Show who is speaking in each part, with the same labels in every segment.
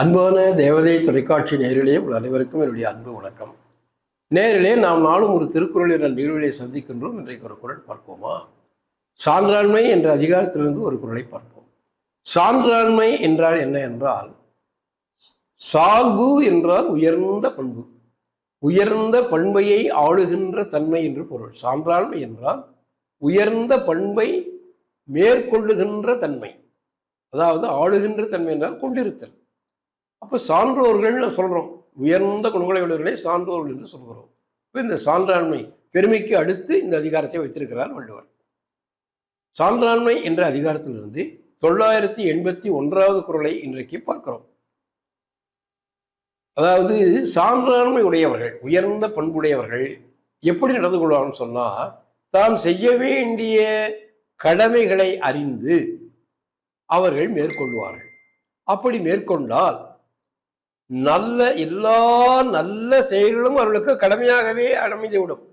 Speaker 1: அன்பான தேவதை தொலைக்காட்சி நேரிலே உள்ள அனைவருக்கும் என்னுடைய அன்பு வணக்கம். நேரிலே நாம் நாளும் ஒரு திருக்குறள் என்ற நிகழ்விலே சந்திக்கின்றோம். இன்றைக்கு ஒரு குரல் பார்ப்போமா? சான்றாண்மை என்ற அதிகாரத்திலிருந்து ஒரு குரலை பார்ப்போம். சான்றாண்மை என்றால் என்ன என்றால் சால்பு என்றால் உயர்ந்த பண்பு. உயர்ந்த பண்பையை ஆளுகின்ற தன்மை என்று பொருள். சான்றாண்மை என்றால் உயர்ந்த பண்பை மேற்கொள்ளுகின்ற தன்மை. அதாவது ஆளுகின்ற தன்மை என்றால் கொண்டிருத்தல். அப்போ சான்றோர்கள்னு சொல்கிறோம் உயர்ந்த குணங்களை உடையவர்களை சான்றோர்கள் என்று சொல்கிறோம். இப்போ இந்த சான்றாண்மை பெருமைக்கு அடுத்து இந்த அதிகாரத்தை வைத்திருக்கிறார் வள்ளுவர். சான்றாண்மை என்ற அதிகாரத்திலிருந்து தொள்ளாயிரத்தி எண்பத்தி ஒன்றாவது குரலை இன்றைக்கு பார்க்கிறோம். அதாவது சான்றாண்மை உடையவர்கள் உயர்ந்த பண்புடையவர்கள் எப்படி நடந்து கொள்வாங்கன்னு சொன்னால் தான் செய்ய வேண்டிய கடமைகளை அறிந்து அவர்கள் மேற்கொள்வார்கள். அப்படி மேற்கொண்டால் நல்ல எல்லா நல்ல செயல்களும் அவர்களுக்கு கடமையாகவே அமைந்துவிடும்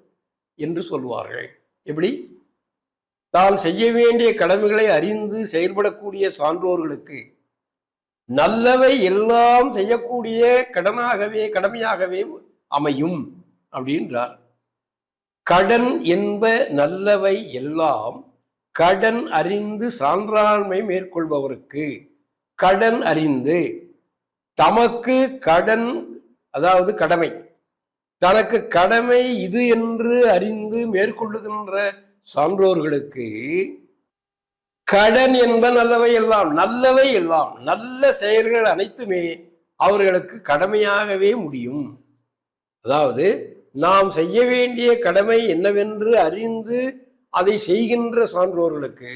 Speaker 1: என்று சொல்வார்கள். எப்படி? தான் செய்ய வேண்டிய கடமைகளை அறிந்து செயல்படக்கூடிய சான்றோர்களுக்கு நல்லவை எல்லாம் செய்யக்கூடிய கடனாகவே கடமையாகவே அமையும் அப்படின்றார். கடன் என்ப நல்லவை எல்லாம் கடன் அறிந்து சான்றாண்மை மேற்கொள்பவருக்கு கடன் அறிந்து தமக்கு கடன் அதாவது கடமை. தனக்கு கடமை இது என்று அறிந்து மேற்கொள்ளுகின்ற சான்றோர்களுக்கு கடன் என்ப நல்லவை எல்லாம் நல்லவை எல்லாம் நல்ல செயல்கள் அனைத்துமே அவர்களுக்கு கடமையாகவே முடியும். அதாவது நாம் செய்ய வேண்டிய கடமை என்னவென்று அறிந்து அதை செய்கின்ற சான்றோர்களுக்கு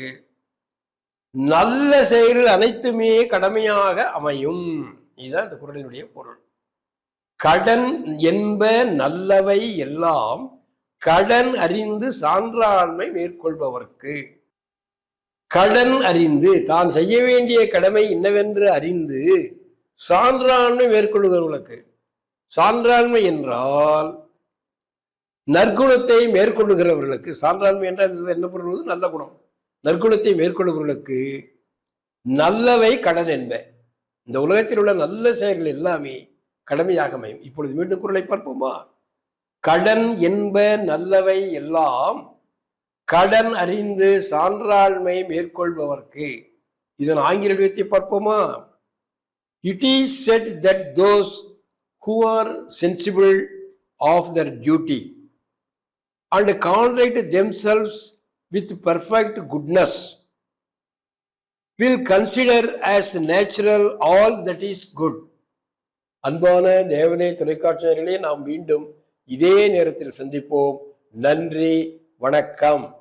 Speaker 1: நல்ல செயல்கள் அனைத்துமே கடமையாக அமையும். இதுதான் இந்த குரலினுடைய பொருள். கடன் என்ப நல்லவை எல்லாம் கடன் அறிந்து சான்றாண்மை மேற்கொள்பவர்க்கு. கடன் அறிந்து தான் செய்ய வேண்டிய கடமை என்னவென்று அறிந்து சான்றாண்மை மேற்கொள்கிறவர்களுக்கு சான்றாண்மை என்றால் நற்குணத்தை மேற்கொள்ளுகிறவர்களுக்கு. சான்றாண்மை என்றால் என்ன பொருள் நல்ல குணம். நற்குணத்தை மேற்கொள்பவர்களுக்கு நல்லவை கடன் என்ப. இந்த உலகத்தில் உள்ள நல்ல செயல்கள் எல்லாமே கடமையாக அமையும். இப்பொழுது மீண்டும் குரலை பார்ப்போமா? கடன் என்ப நல்லவை எல்லாம் கடன் அறிந்து சான்றாண்மை மேற்கொள்பவர்க்கு. இதன் ஆங்கில வடிவத்தை பார்ப்போமா? It is said that those who are sensible of their duty and contract themselves with perfect goodness will consider as natural all that is good அன்பான தேவனே தொலைக்காட்சியர்களே நாம் மீண்டும் இதே நேரத்தில் சந்திப்போம். நன்றி வணக்கம்.